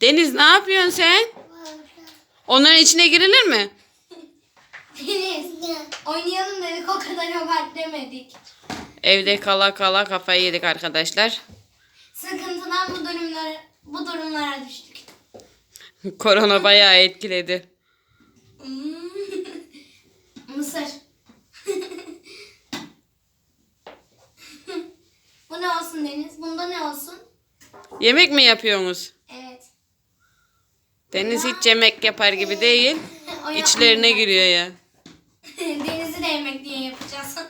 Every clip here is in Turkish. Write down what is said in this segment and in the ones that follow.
Deniz ne yapıyorsun sen? Onların içine girilir mi? Deniz. Oynayalım dedik o kadar abart demedik. Evde kala kala kafayı yedik arkadaşlar. Sıkıntıdan bu durumlara bu durumlara düştük. Korona bayağı etkiledi. Hmm. Mısır. bu ne olsun Deniz? Bunda ne olsun? Yemek mi yapıyorsunuz? Deniz hiç yemek yapar gibi değil. İçlerine giriyor ya. Deniz'i de yemek diye yapacağız.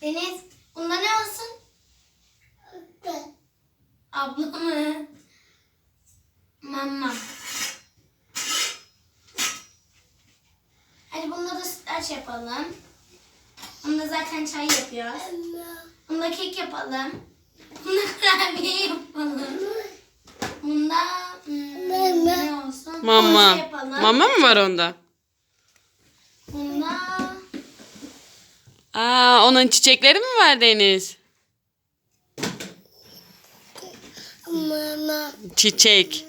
Deniz, bunda ne olsun? Abla mı? Mama. Hadi bunda da sütlaç yapalım. Bunda zaten çay yapıyoruz. Bunda kek yapalım. Bunda kurabiye yapalım. Bunda hmm, ne olsun? Mama. Yapalım. Mama mı var onda? Bunda Aa, onun çiçekleri mi var Deniz? Mama. Çiçek.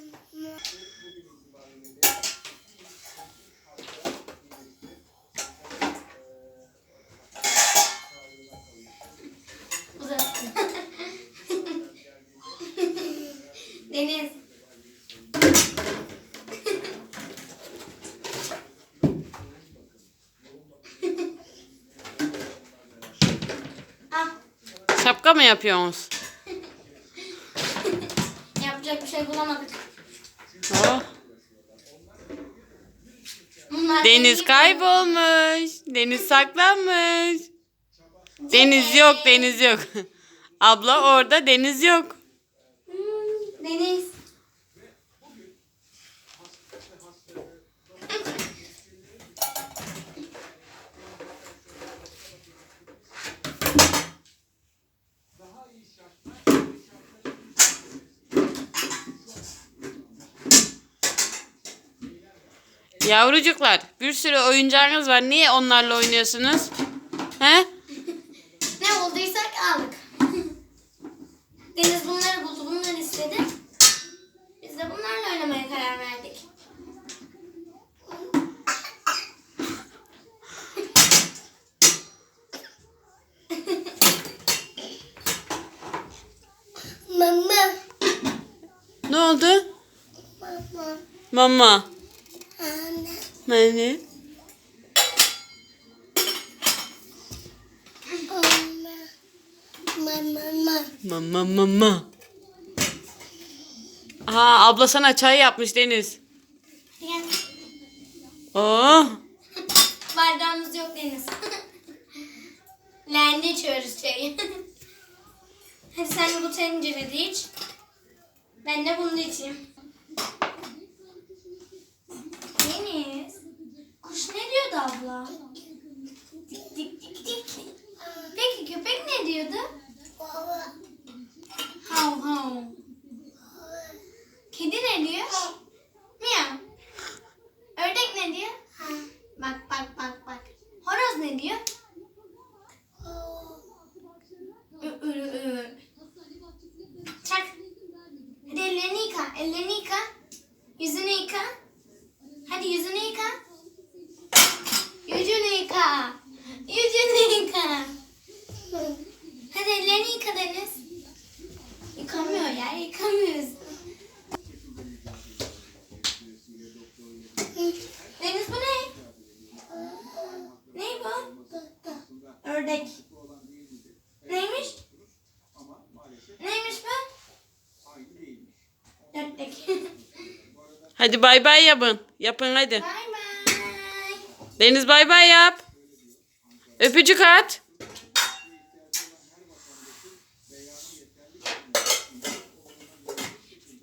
Şapka mı yapıyorsunuz? yapacak bir şey bulamadık. Oh. Bunlar Deniz kaybolmuş. Deniz saklanmış. Deniz yok, deniz yok. Abla orada, deniz yok. Hmm, Deniz. Yavrucuklar, bir sürü oyuncağınız var. Niye onlarla oynuyorsunuz? He? Ne bulduysak aldık. Deniz bunları buldu, bunları istedi. Biz de bunlarla oynamaya karar verdik. Mama. Ne oldu? Mama. Mama. Anne. Anne. Mama. Mama mama. Aa, abla sana çay yapmış Deniz. Gel. Oh. Bardağımız yok Deniz. Leğende içiyoruz çayı. Hadi sen bu tencerede iç. Ben de bunu içeyim. Deniz. Kuş ne diyordu abla? Dik dik dik dik. Peki köpek ne diyordu? Hav hav. Kedi ne diyor? Miyav. Ördek ne diyor? Bak bak bak bak. Horoz ne diyor? Çak. Hadi ellerini yıka. Ellerini yıka. Yüzünü yıka. Hadi yüzünü yıka. Yüzünü yıka. Yüzünü yıka. Hadi ellerini yıka Deniz. Yıkamıyor ya. Yıkamıyoruz. Deniz bu ne? Ne bu? Ördek. Neymiş? Neymiş bu? Ördek. Hadi bay bay yapın. Yapın hadi. Bye. Deniz bay bay yap. Öpücük at.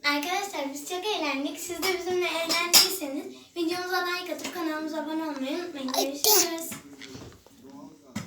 Arkadaşlar biz çok eğlendik. Siz de bizimle eğlendiyseniz videomuza like atıp kanalımıza abone olmayı unutmayın. Görüşürüz.